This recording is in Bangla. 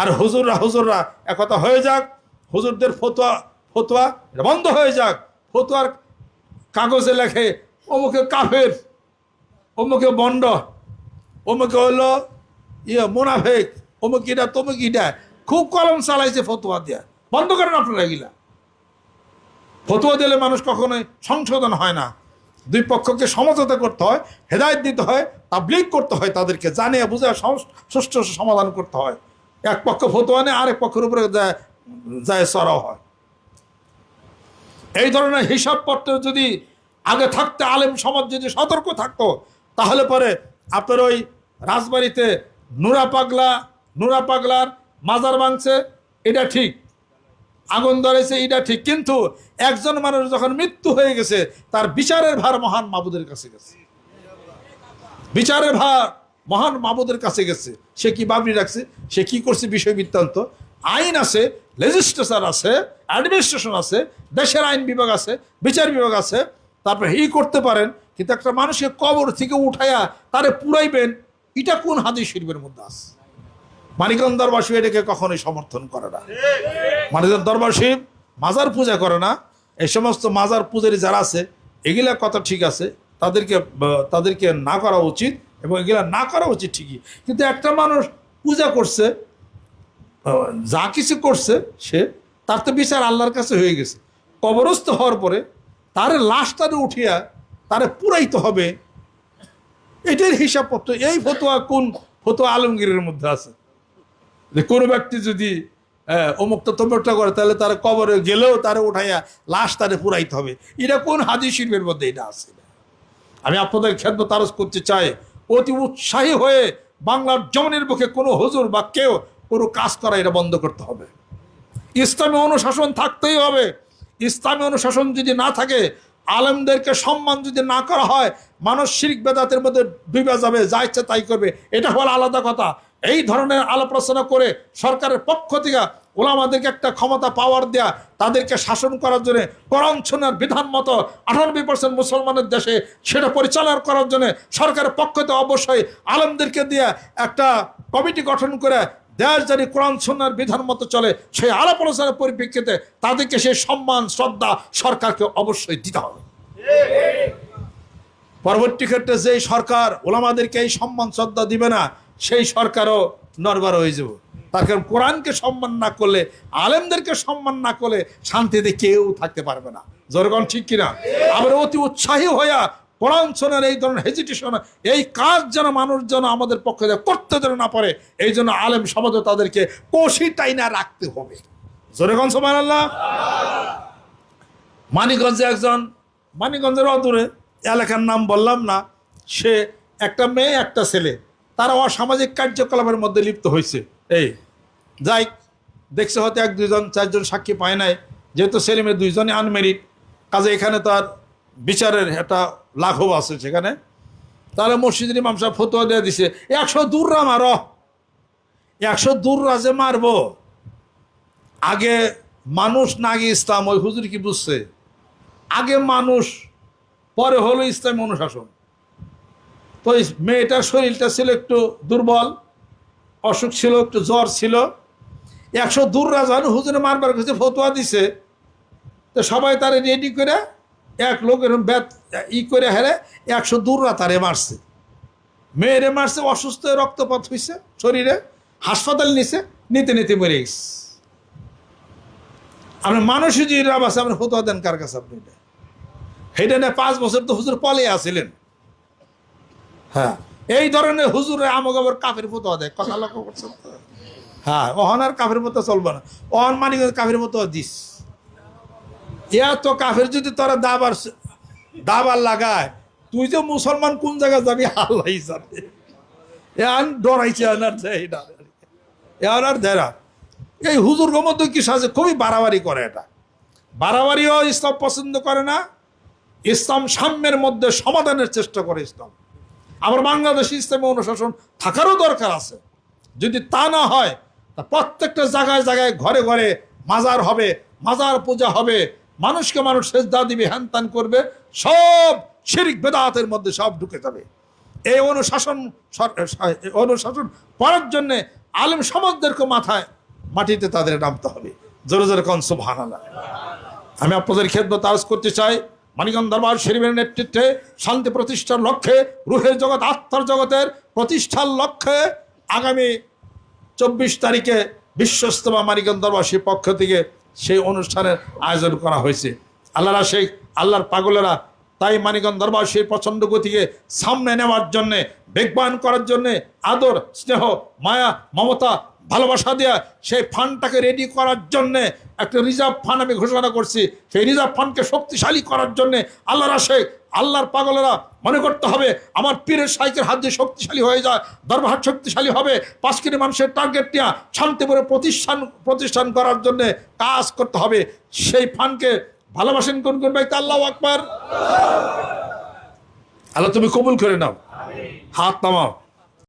আর হুজুররা হুজুররা, একথা হয়ে যাক, হুজুরদের ফতোয়া ফতোয়া বন্ধ হয়ে যাক, ফতোয়ার কাগজে লেখে, অমুকে কাফের, অমুকে বন্ড, অমুকে হলো ইয়ে মোনাফেক, অমুক ইটা, তমুক ইটা, খুব কলম চালাইছে ফতোয়া দিয়া। বন্ধ করেন আপনারা এগুলা। ফতোয়া দিলে মানুষ কখনোই সংশোধন হয় না। দুই পক্ষকে সমঝোতা করতে হয়, হেদায়ত দিতে হয়, তাবলিগ করতে হয় তাদেরকে, জানিয়ে বুঝে সুষ্ঠু সমাধান করতে হয়। এক পক্ষ ফতোয়া নেই আরেক পক্ষের উপরে যায় সরাও হয়। এই ধরনের হিসাবপত্র যদি আগে থাকতে, আলেম সমাজ যদি সতর্ক থাকতো, তাহলে পরে আপনার ওই রাজবাড়িতে নুরা পাগলা, নুরা পাগলার মাজার ভাঙছে, এটা ঠিক। আগুন ধরেছে, এটা ঠিক। কিন্তু একজন মানুষ যখন মৃত্যু হয়ে গেছে, তার বিচারের ভার মহান মাবুদের কাছে গেছে। বিচারের ভার মহান মাবুদের কাছে গেছে। সে কি বাবরি রাখছে? সে কি করছে? বিষয় বৃত্তান্ত। আইন আছে লেজিসলেচার আছে অ্যাডমিনিস্ট্রেশন আছে, দেশের আইন বিভাগ আছে, বিচার বিভাগ আছে। তারপরে এই করতে পারেন, কিন্তু একটা মানুষকে কবর থেকে উঠাইয়া তারে পুরাইবেন, এটা কোন হাদিস শরীফের মধ্যে আছে? মানিকগঞ্জ দরবাসী এটাকে কখনোই সমর্থন করে না। মানিকগঞ্জ দরবাসী মাজার পূজা করে না। এই সমস্ত মাজার পূজারী যারা আছে, এগুলা কথা ঠিক আছে। তাদেরকে তাদেরকে না করা উচিত। এবং এগুলা না করা উচিত ঠিকই। কিন্তু একটা মানুষ পূজা করছে যা কিছু করছে, সে তার তো বিচার আল্লাহর কাছে হয়ে গেছে। কবরস্থ হওয়ার পরে তার লাশটারে উঠিয়া তারে পুরাইতে হবে এটার হিসাবপত্র। এই ফতোয়া কোন ফতোয়া আলমগীরের মধ্যে আছে? যে কোনো ব্যক্তি যদি অমুকটা তমুকটা করে, তাহলে তার কবরে গেলেও তারে উঠাইয়া লাশ তারে পুরাইতে হবে। এটা কোন হাজি শিল্পের মধ্যে এটা আছে? আমি আপনাদের খেদমত তারস করতে চাই অতি উৎসাহী হয়ে বাংলার জমনের বুকে কোনো হুজুর বা কেউ কোনো কাজ করা এটা বন্ধ করতে হবে। ইসলামী অনুশাসন থাকতেই হবে। ইসলামী অনুশাসন যদি না থাকে, আলেমদেরকে সম্মান যদি না করা হয়, মানুষ বেদাতের মধ্যে ডুবে যাবে, যা ইচ্ছে তাই করবে। এটা হলো আলাদা কথা। এই ধরনের আলাপ করে সরকারের পক্ষ থেকে ওলামাদেরকে একটা ক্ষমতা পাওয়ার দেয়া, তাদেরকে শাসন করার জন্য শোনার বিধান মতো আটানব্বই পার্সেন্ট মুসলমানের দেশে সেটা পরিচালনা করার জন্য সরকারের পক্ষ থেকে অবশ্যই আলেমদেরকে দিয়ে একটা কমিটি গঠন করে দেশ জানি কোরআন সন্ন্যার বিধান মতো চলে, সেই আলাপ আলোচনার পরিপ্রেক্ষিতে তাদেরকে সেই সম্মান, শ্রদ্ধা সরকারকে অবশ্যই দিতে হবে। পরবর্তী ক্ষেত্রে যেই সরকার ওলামাদেরকে এই সম্মান, শ্রদ্ধা দিবে না, সেই সরকারও নরবার হয়ে যাব। তার কারণ কোরআনকে সম্মান না করলে, আলেমদেরকে সম্মান না করলে শান্তিতে কেউ থাকতে পারবে না। জনগণ ঠিক কিনা? আবার অতি উৎসাহী হইয়া কোরআন শোনার এই ধরনের হেজিটেশন এই কাজ যেন মানুষ যেন আমাদের পক্ষে করতে যেন না পারে, এই জন্য আলেম সমাজে তাদেরকে কষি টাইনা রাখতে হবে। জোরেগঞ্জ সমান আল্লাহ মানিকগঞ্জে একজন, মানিকগঞ্জের অদূরে এলাকার নাম বললাম না, সে একটা মেয়ে, একটা ছেলে। তারা অসামাজিক কার্যকলাপের মধ্যে লিপ্ত হয়েছে। এই। যাই দেখছে হয়তো এক দুইজন চারজন সাক্ষী পায় নাই। যেহেতু ছেলে মেয়ে দুইজনই আনমেরিড কাজে এখানে তার বিচারের একটা লাঘব আছে সেখানে। তাহলে মসজিদের ইমাম সাহেব ফতোয়া দিয়ে দিছে একশো দূররা মার। একশো দূররা যে মারবো। আগে মানুষ না গিয়ে ইসলাম ওই হুজুর কি বুঝছে? আগে মানুষ পরে হলো ইসলামী অনুশাসন। তো এই মেয়েটার শরীরটা ছিল একটু দুর্বল, অসুখ ছিল, একটু জ্বর ছিল। একশো দূর রাজান হুজুরে মারবার কাছে ফতোয়া দিছে। তো সবাই তারে রেডি করে এক লোক এরকম ব্যাত ই করে হেরে একশো দূররা তারে মারছে। মেয়েরে মারছে, অসুস্থ রক্তপাত হয়েছে শরীরে, হাসপাতাল নিছে, নিতে নিতে মরে গেছে। আপনি মানুষই যে রাব আছে, আপনি ফতোয়া দেন কার কাছে আপনি এটা? নিয়ে পাঁচ বছর তো হুজুর পলে আসিলেন। হ্যাঁ। এই ধরনের হুজুরে কাফের ফতোয়া দেয় কথা লক্ষ্য করছেন তো? হ্যাঁ অহন আর কাফের মতো চলবে না। অহন মানে কাফের মতো দিস। ইয়া তো কাফের যদি তোরা দাবার দাবার লাগায় তুই যে মুসলমান কোন জায়গায় যাবি? আল্লাহ এন ডরাইছে এটা এনার দেয় এই হুজুর মধ্যে কি সাজে? খুবই বাড়াবাড়ি করে এটা। বাড়াবাড়িও ইসলাম পছন্দ করে না। ইসলাম সাম্যের মধ্যে সমাধানের চেষ্টা করে ইসলাম। আমার বাংলাদেশ ইসলামী অনুশাসন থাকারও দরকার আছে। যদি তা না হয়, তা প্রত্যেকটা জায়গায় জায়গায় ঘরে ঘরে মাজার হবে, মাজার পূজা হবে, মানুষকে মানুষ সেজদা দিবে হ্যান করবে, সব শিরিক বেদাতের মধ্যে সব ঢুকে যাবে। এই অনুশাসন অনুশাসন করার জন্যে আলেম সমাজদেরকে মাথায়, মাটিতে তাদের নামতে হবে। জোরে জোরে কন সুবহান আমি আপনাদের খেদমত আজ করতে চাই। মানিকগঞ্জ দরবার শরীফের নেতৃত্বে শান্তি প্রতিষ্ঠার লক্ষ্যে, রুহের জগৎ, আত্মার জগতের প্রতিষ্ঠার লক্ষ্যে আগামী চব্বিশ তারিখে বিশ্বস্তমা মানিকগঞ্জ দরবাসীর পক্ষ থেকে সেই অনুষ্ঠানের আয়োজন করা হয়েছে। আল্লাহরা সেই আল্লাহর পাগলেরা তাই মানিকগঞ্জ দরবাসীর পছন্দ গতিকে সামনে নেওয়ার জন্যে, বেগবান করার জন্যে আদর, স্নেহ, মায়া, মমতা ভালোবাসা দেওয়া সেই ফান্ডটাকে রেডি করার জন্যে একটা রিজার্ভ ফান্ড আমি ঘোষণা করছি। সেই রিজার্ভ ফান্ডকে শক্তিশালী করার জন্যে আল্লাহর আশে আল্লাহর পাগলেরা মনে করতে হবে, আমার পীরের সাইকের হাত দিয়ে শক্তিশালী হয়ে যায়, দরবার শক্তিশালী হবে, পাঁচ কোটি মানুষের টার্গেট নেওয়া শান্তিপুরে প্রতিষ্ঠান প্রতিষ্ঠান করার জন্য কাজ করতে হবে। সেই ফান্ডকে ভালোবাসেন কোন কোন ব্যক্তি? আল্লাহ আকবার। আল্লাহ তুমি কবুল করে নাও। হাত নামাও।